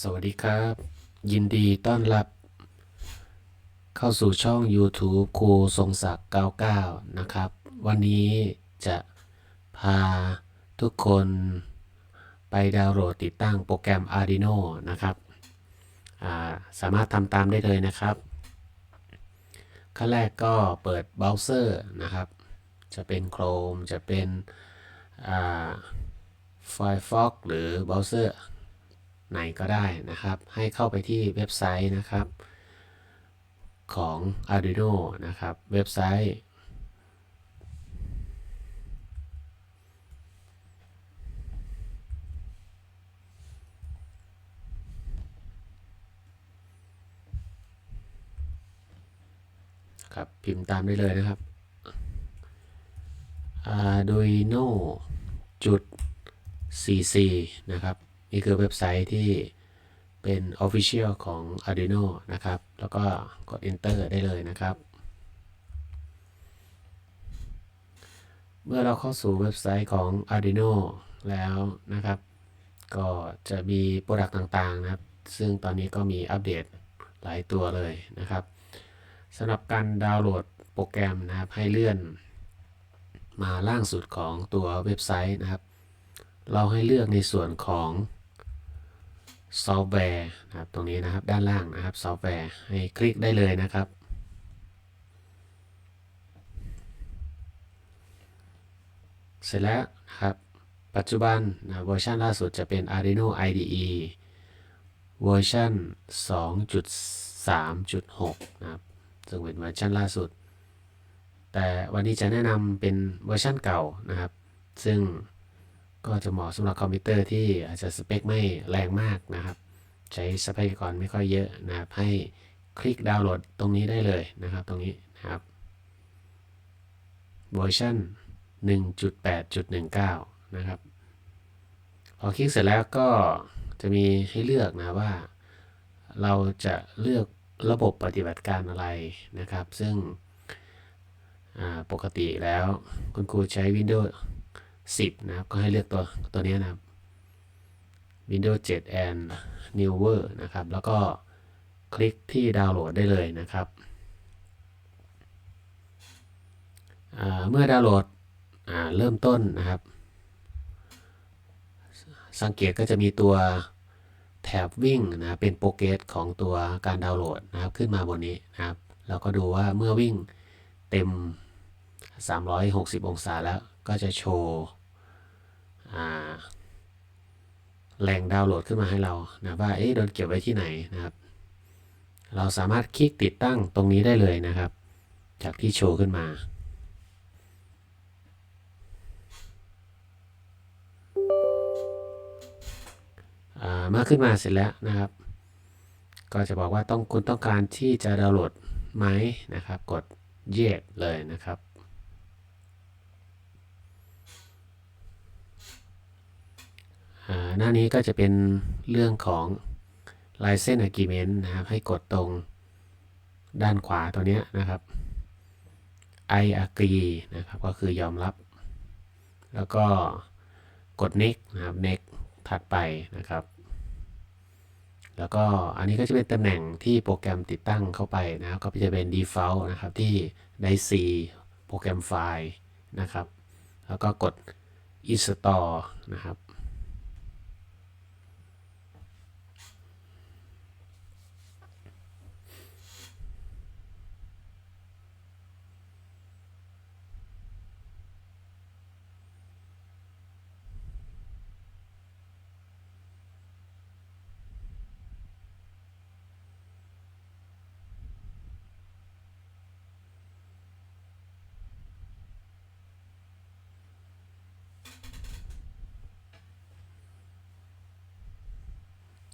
สวัสดีครับ ยินดีต้อนรับ เข้าสู่ช่อง YouTube ครูทรงศักดิ์ 99 นะครับ วันนี้จะพาทุกคนไปดาวน์โหลดติดตั้งโปรแกรม Arduino นะครับาสามารถทำตามได้เลยนะครับ ขั้นแรกก็เปิดเบราว์เซอร์นะครับ จะเป็น Chrome จะเป็น Firefox หรือเบราว์เซอร์ ไหนก็ได้นะครับ ให้เข้าไปที่เว็บไซต์นะครับ ของ Arduino นะครับ เว็บไซต์ ครับ พิมพ์ตามได้เลยนะครับ Arduino จุด cc นะครับ นี่คือเว็บไซต์ที่เป็น Official ของ Arduino นะครับ แล้วก็กด Enter ได้เลยนะครับ เมื่อเราเข้าสู่เว็บไซต์ของ Arduino แล้วนะครับ ก็จะมีโปรดักต์ต่างๆนะครับ ซึ่งตอนนี้ก็มีอัปเดตหลายตัวเลยนะครับสำหรับการดาวน์โหลดโปรแกรมนะครับ ให้เลื่อน มาล่างสุดของตัวเว็บไซต์นะครับ เราให้เลือกในส่วนของ ซอฟต์แวร์นะครับตรงนี้นะครับด้านล่างนะครับซอฟต์แวร์ให้คลิกได้เลยนะครับ เสร็จแล้วนะครับปัจจุบันนะเวอร์ชันล่าสุดจะเป็น Arduino IDE เวอร์ชัน2.3.6 นะครับซึ่งเป็นเวอร์ชันล่าสุด แต่วันนี้จะแนะนำเป็นเวอร์ชันเก่านะครับ ซึ่ง ก็จะเหมาะสำหรับคอมพิวเตอร์ที่อาจจะสเปคไม่แรงมากนะครับ ใช้ทรัพยากรไม่ค่อยเยอะนะครับ ให้คลิกดาวน์โหลดตรงนี้ได้เลยนะครับ ตรงนี้นะครับเวอร์ชัน1.8.19 นะครับ พอคลิกเสร็จแล้วก็จะมีให้เลือกนะว่า เราจะเลือกระบบปฏิบัติการอะไรนะครับ ซึ่งปกติแล้วคุณครูใช้ Windows 10 นะครับ ก็ให้เลือกตัวตัวนี้นะครับ Windows 7 and Newer นะครับ แล้วก็คลิกที่ดาวน์โหลดได้เลยนะครับ เมื่อดาวน์โหลดเริ่มต้นนะครับ สังเกตก็จะมีตัวแถบวิ่งนะเป็นโปรเกรสของตัวการดาวน์โหลดนะครับ ขึ้นมาบนนี้นะครับ เราก็ดูว่าเมื่อวิ่งเต็ม 360 องศาแล้ว ก็จะโชว์แหล่งดาวน์โหลดขึ้นมาให้เรานะว่าเอ๊ะโดนเก็บไว้ที่ไหนนะครับ เราสามารถคลิกติดตั้งตรงนี้ได้เลยนะครับ จากที่โชว์ขึ้นมาเมื่อขึ้นมาเสร็จแล้วนะครับ ก็จะบอกว่าต้องคุณต้องการที่จะดาวน์โหลดไหมนะครับ กด yes เลยนะครับ หน้านี้ก็จะเป็นเรื่องของ license agreement นะครับ ให้กดตรงด้านขวาตัวนี้นะครับ I agree นะครับ ก็คือยอมรับ แล้วก็กด next นะครับ next ถัดไปนะครับ แล้วก็อันนี้ก็จะเป็นตำแหน่งที่โปรแกรมติดตั้งเข้าไปนะครับ ก็จะเป็น default นะครับที่ได้ C โปรแกรมไฟล์นะครับ แล้วก็กด install นะครับ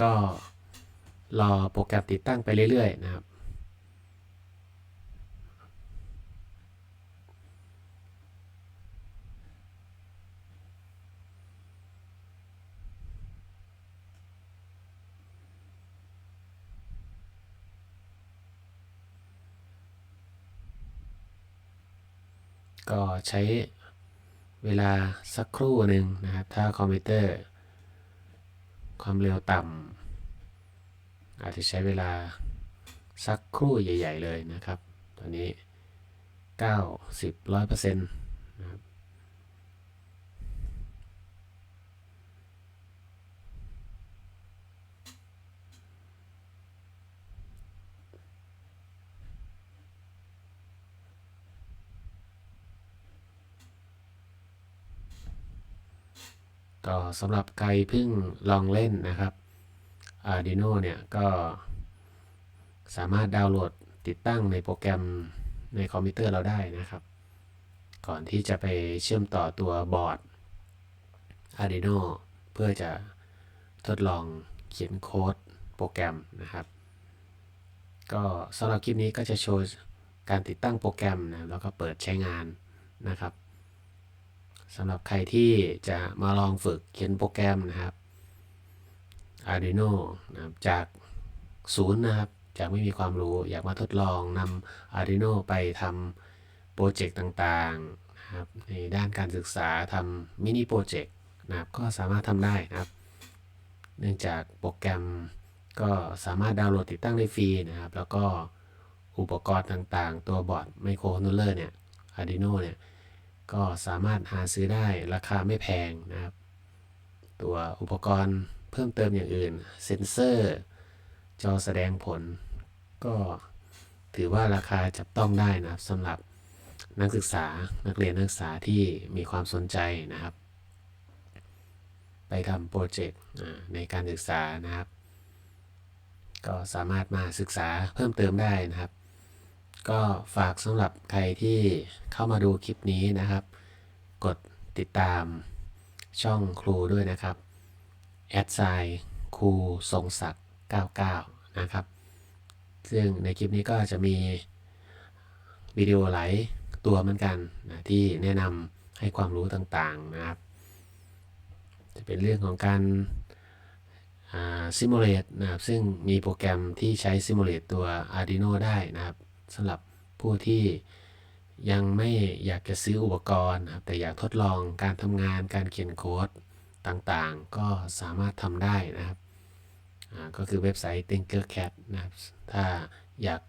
ก็รอโปรแกรมติดตั้งไปเรื่อยๆนะครับ ก็ใช้เวลาสักครู่หนึ่งนะครับ ถ้าคอมพิวเตอร์ ความเร็วต่ำอาจจะใช้เวลาสักครู่ใหญ่ ๆ เลยนะครับ ตอนนี้ 90 100%นะครับ ก็สำหรับใครเพิ่งลองเล่นนะครับ Arduino เนี่ยก็สามารถดาวน์โหลดติดตั้งในโปรแกรมในคอมพิวเตอร์เราได้นะครับ ก่อนที่จะไปเชื่อมต่อตัวบอร์ด Arduino เพื่อจะทดลองเขียนโค้ดโปรแกรมนะครับ ก็สำหรับคลิปนี้ก็จะโชว์การติดตั้งโปรแกรมนะแล้วก็เปิดใช้งานนะครับ สำหรับใครที่จะมาลองฝึกเขียนโปรแกรมนะครับ Arduino นะครับจากศูนย์นะครับ จากไม่มีความรู้อยากมาทดลองนำ Arduino ไปทำโปรเจกต์ต่างๆนะครับในด้านการศึกษาทำมินิโปรเจกต์นะครับก็สามารถทำได้นะครับ เนื่องจากโปรแกรมก็สามารถดาวน์โหลดติดตั้งได้ฟรีนะครับ แล้วก็อุปกรณ์ต่างๆ ตัวบอร์ดไมโครคอนโทรลเลอร์เนี่ย Arduino เนี่ย ก็สามารถหาซื้อได้ราคาไม่แพงนะครับ ตัวอุปกรณ์เพิ่มเติมอย่างอื่น เซ็นเซอร์ จอแสดงผล ก็ถือว่าราคาจับต้องได้นะครับสำหรับนักศึกษานักเรียนนักศึกษาที่มีความสนใจนะครับ ไปทำโปรเจกต์ในการศึกษานะครับ ก็สามารถมาศึกษาเพิ่มเติมได้นะครับ ก็ฝากสำหรับใครที่เข้ามาดูคลิปนี้นะครับ กดติดตามช่องครูด้วยนะครับแอดไซครูทรงศักดิ์99 นะครับ ซึ่งในคลิปนี้ก็จะมีวิดีโอหลายตัวเหมือนกันนะที่แนะนำให้ความรู้ต่างๆนะครับ จะเป็นเรื่องของการซิมูเลตนะครับ ซึ่งมีโปรแกรมที่ใช้ซิมูเลตตัว Arduino ได้นะครับ สำหรับผู้ที่ยังไม่อยากจะซื้ออุปกรณ์นะครับแต่อยากทดลองการทำงานการเขียนโค้ดต่างๆ ก็สามารถทำได้นะครับก็คือเว็บไซต์ Tinkercad นะครับ ถ้าอยาก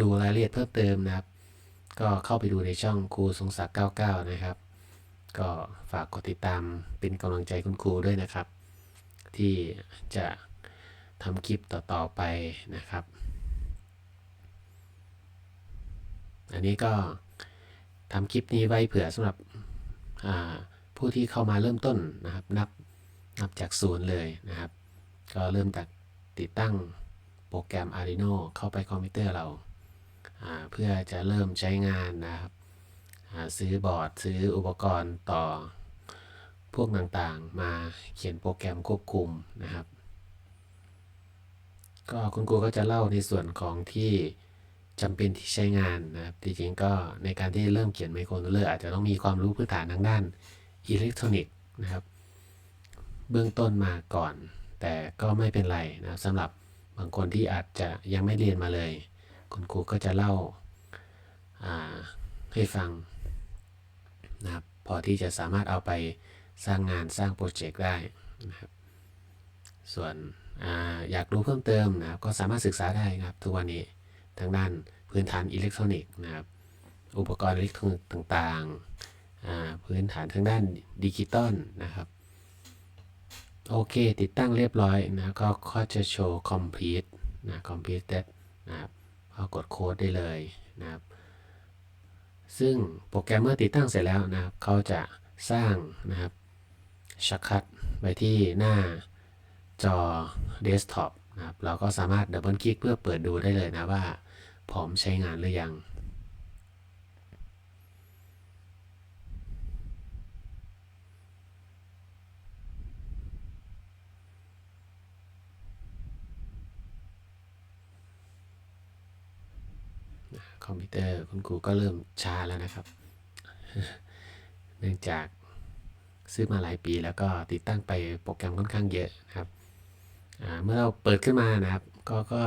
ดูรายละเอียดเพิ่มเติมนะครับ ก็เข้าไปดูในช่องครูทรงศักดิ์99 นะครับ ก็ฝากกดติดตามเป็นกำลังใจคุณครูด้วยนะครับ ที่จะทำคลิปต่อๆไปนะครับ อันนี้ก็ทำคลิปนี้ไว้เผื่อสำหรับผู้ที่เข้ามาเริ่มต้นนะครับนับนับจากศูนย์เลยนะครับ ก็เริ่มจากติดตั้งโปรแกรม Arduino เข้าไปคอมพิวเตอร์เรา เพื่อจะเริ่มใช้งานนะครับ ซื้อบอร์ดซื้ออุปกรณ์ต่อพวกต่างๆ มาเขียนโปรแกรมควบคุมนะครับ ก็คุณครูก็จะเล่าในส่วนของที่ จำเป็นที่ใช้งานนะครับจริงๆก็ในการที่เริ่มเขียนไมโครคอนโทรลเลอร์อาจจะต้องมีความรู้พื้นฐานทางด้านอิเล็กทรอนิกส์นะครับ เบื้องต้นมาก่อน แต่ก็ไม่เป็นไรนะสำหรับบางคนที่อาจจะยังไม่เรียนมาเลย คุณครูก็จะเล่าให้ฟังนะครับพอที่จะสามารถเอาไปสร้างงานสร้างโปรเจกต์ได้นะครับ ส่วนออยากรู้เพิ่มเติมนะครับก็สามารถศึกษาได้นะครับทุกวันนี้ ทางด้านพื้นฐานอิเล็กทรอนิกส์นะครับอุปกรณ์อิเล็กทรอนิกส์ต่างๆ พื้นฐานทางด้านดิจิตอลนะครับ โอเค ติดตั้งเรียบร้อยนะก็ก็จะโชว์ complete นะ completed นะครับก็กดโค้ดได้เลยนะครับ ซึ่งโปรแกรมเมอร์ติดตั้งเสร็จแล้วนะครับ เขาจะสร้างนะครับชักคัดไปที่หน้าจอเดสก์ท็อป นะครับเราก็สามารถดับเบิลคลิกเพื่อเปิดดูได้เลยนะว่าพร้อมใช้งานหรือยังคอมพิวเตอร์คุณครูก็เริ่มช้าแล้วนะครับ เนื่องจากซื้อมาหลายปีแล้วก็ติดตั้งไปโปรแกรมค่อนข้างเยอะนะครับ เมื่อเราเปิดขึ้นมานะครับ ก็ก็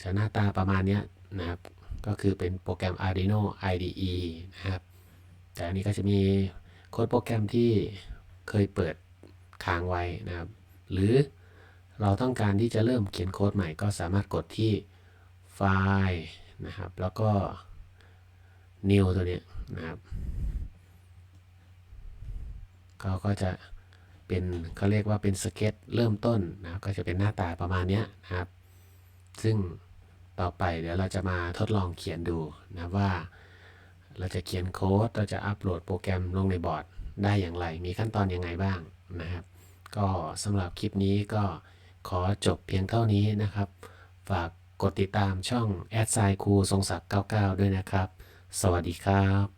จะหน้าตาประมาณนี้นะครับ ก็คือเป็นโปรแกรม Arduino IDE นะครับ แต่อันนี้ก็จะมีโค้ดโปรแกรมที่เคยเปิดค้างไว้นะครับ หรือเราต้องการที่จะเริ่มเขียนโค้ดใหม่ก็สามารถกดที่ไฟล์นะครับ แล้วก็ new ตัวนี้นะครับเขาก็จะ เป็นเขาเรียกว่าเป็นสเก็ตเริ่มต้นนะครับก็จะเป็นหน้าตาประมาณนี้นะครับ ซึ่งต่อไปเดี๋ยวเราจะมาทดลองเขียนดูนะว่า เราจะเขียนโค้ดเราจะอัปโหลดโปรแกรมลงในบอร์ดได้อย่างไร มีขั้นตอนยังไงบ้างนะครับ ก็สำหรับคลิปนี้ก็ขอจบเพียงเท่านี้นะครับ ฝากกดติดตามช่องแอดไซคูทรงศักดิ์99 ด้วยนะครับ สวัสดีครับ